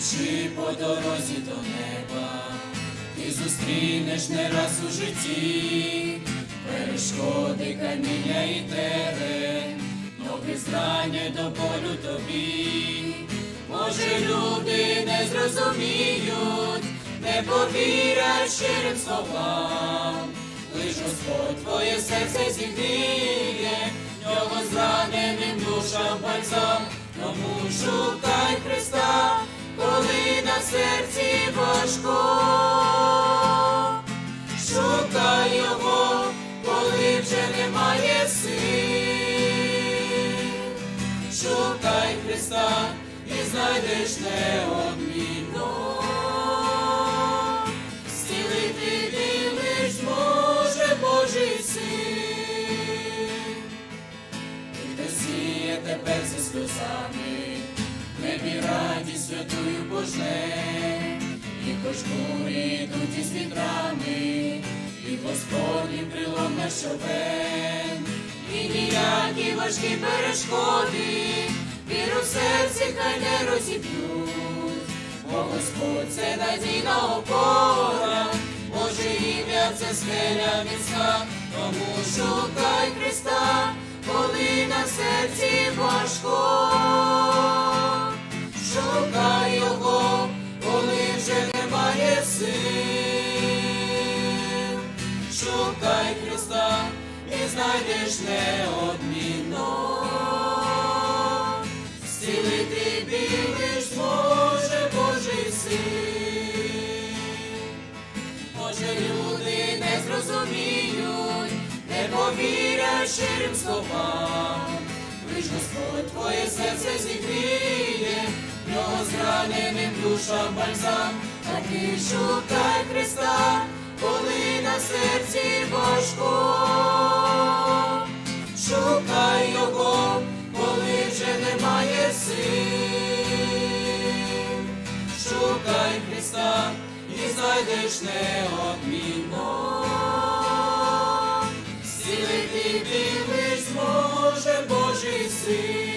Ідучи по дорозі до неба, ти зустрінеш не раз у житті, перешкоди, каміння і терен, ноги зранять до болю тобі. Може, люди не зрозуміють, не повірять щирим словам, лиш Господь твоє серце зігріє, нього зраненим душам бальзам, тому шукай Христа, серці важко, шукай його, коли вже немає сил, шукай Христа і знайдеш неодмінно. Зцілити лиш може Божий син. Хто сіє тепер зі сльозами, вітрами, і Господнім крилом на щовен, і ніякі важкі перешкоди, віру в серці хай не розіб'ють, бо Господь це надійна опора, Боже ім'я це скеля міцна, тому шукай Христа, коли на серці важко, шукай Христа і знайдеш неодмінно. Зцілити біль лиш може Божий син. Може, люди не зрозуміють, не повірять щирим словам. Лиш Господь твоє серце зігріє, в нього зраненим душам бальзам, а ти шукай Христа, коли на серці Христа і знайдеш неодмінно. Зцілити білий зможе Божий син.